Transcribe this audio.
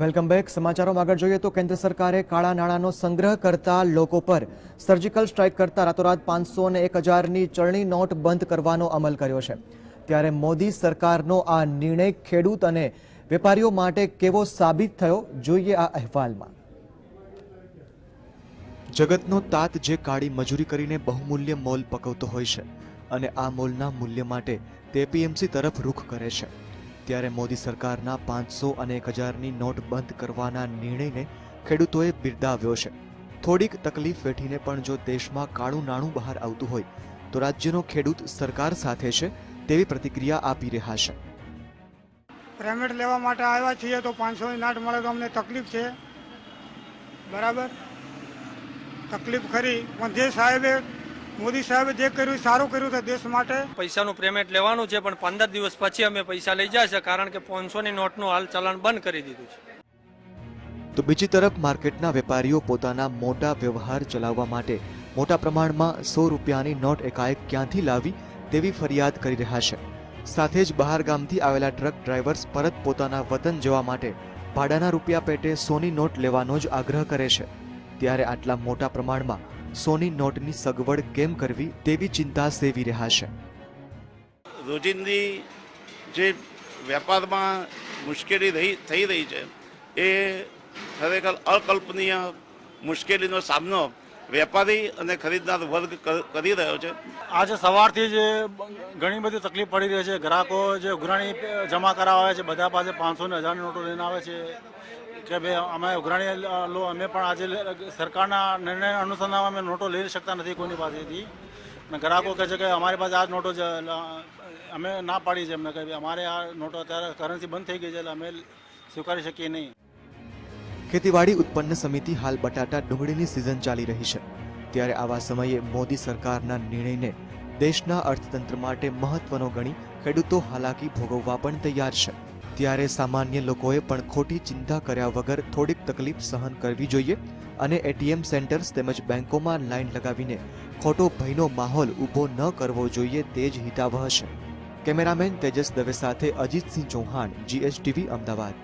Welcome back. સમાચારોમાં આગળ જોઈએ તો કેન્દ્ર સરકારે કાળા નાણાંનો સંગ્રહ કરતા લોકો પર સર્જિકલ સ્ટ્રાઇક કરતા રાતોરાત પાંચસો અને એક હજારની ચલણી નોટ બંધ કરવાનો અમલ કર્યો છે. ત્યારે મોદી સરકારનો આ નિર્ણય ખેડૂત અને વેપારીઓ માટે કેવો સાબિત થયો જોઈએ આ અહેવાલમાં. જગતનો તાત જે કાળી મજૂરી કરીને બહુમૂલ્ય મોલ પકવતો હોય છે અને આ મોલના મૂલ્ય માટે તે પીએમસી તરફ રૂખ કરે છે. ત્યારે મોદી સરકારના પાંચસો અને એક હજારની નોટ બંધ કરવાના નિર્ણયને ખેડૂતોએ બિરદાવ્યો છે. થોડીક તકલીફ વેઠીને પણ જો દેશમાં કાળું નાણું બહાર આવતું હોય, તો રાજ્યનો ખેડૂત સરકાર સાથે છે તેવી પ્રતિક્રિયા આપી રહ્યા છે. પેમેન્ટ લેવા માટે આવ્યા છીએ તો પાંચસોની નાટ મળે તો અમને તકલીફ છે. બરાબર? તકલીફ ખરી. પણ જે સાહેબે મોદી સાહેબે જે કર્યું સારું કર્યું છે દેશ માટે. પૈસાનું પેમેન્ટ લેવાનું છે પણ પંદર દિવસ પછી અમે પૈસા લઈ જશે કારણ કે પાંચસોની નોટનું હાલ ચલણ બંધ કરી દીધું છે. તો બીજી તરફ માર્કેટના વેપારીઓ પોતાના મોટા વ્યવહાર ચલાવવા માટે મોટા પ્રમાણમાં સો રૂપિયાની નોટ એકાએક ક્યાંથી લાવી તેવી ફરિયાદ કરી રહ્યા છે. સાથે જ બહાર ગામથી આવેલા ટ્રક ડ્રાઈવર્સ પરત પોતાના વતન જવા માટે ભાડાના રૂપિયા પેટે સોની નોટ લેવાનો જ આગ્રહ કરે છે. ત્યારે આટલા મોટા પ્રમાણમાં સોની નોટની સગવડ કેમ કરવી તેવી ચિંતા સેવી રહ્યા છે. રોજિંદી જે વેપારમાં મુશ્કેલી થઈ રહી છે, એ ખરેખર અકલ્પનીય મુશ્કેલીનો સામનો વેપારી અને ખરીદનાર વર્ગ કરી રહ્યો છે. આજે સવારથી જ ઘણી બધી તકલીફ પડી રહી છે. ગ્રાહકો જે ઉઘરાણી જમા કરાવે છે, બધા પાસે પાંચસો ને હજારની નોટો લઈને આવે છે કે ભાઈ અમે ઉઘરાણી લો, અમે પણ આજે સરકારના નિર્ણય અનુસંધાનમાં અમે નોટો લઈ શકતા નથી કોઈની પાસેથી. અને ગ્રાહકો કહે છે કે અમારી પાસે આ નોટો છે અમે ના પાડી છે. એમને કહે અમારે આ નોટો અત્યારે કરન્સી બંધ થઈ ગઈ છે, એટલે અમે સ્વીકારી શકીએ નહીં. ખેતીવાડી ઉત્પન્ન સમિતિ હાલ બટાટા ડુંગળીની સિઝન ચાલી રહી છે. ત્યારે આવા સમયે મોદી સરકારના નિર્ણયને દેશના અર્થતંત્ર માટે મહત્વનો ગણી ખેડૂતો હાલાકી ભોગવવા પણ તૈયાર છે. ત્યારે સામાન્ય લોકોએ પણ ખોટી ચિંતા કર્યા વગર થોડીક તકલીફ સહન કરવી જોઈએ અને એટીએમ સેન્ટર્સ તેમજ બેંકોમાં લાઈન લગાવીને ખોટો ભયનો માહોલ ઊભો ન કરવો જોઈએ તે જ હિતાવહ છે. કેમેરામેન તેજસ દવે સાથે અજીતસિંહ ચૌહાણ, જીએસટીવી, અમદાવાદ.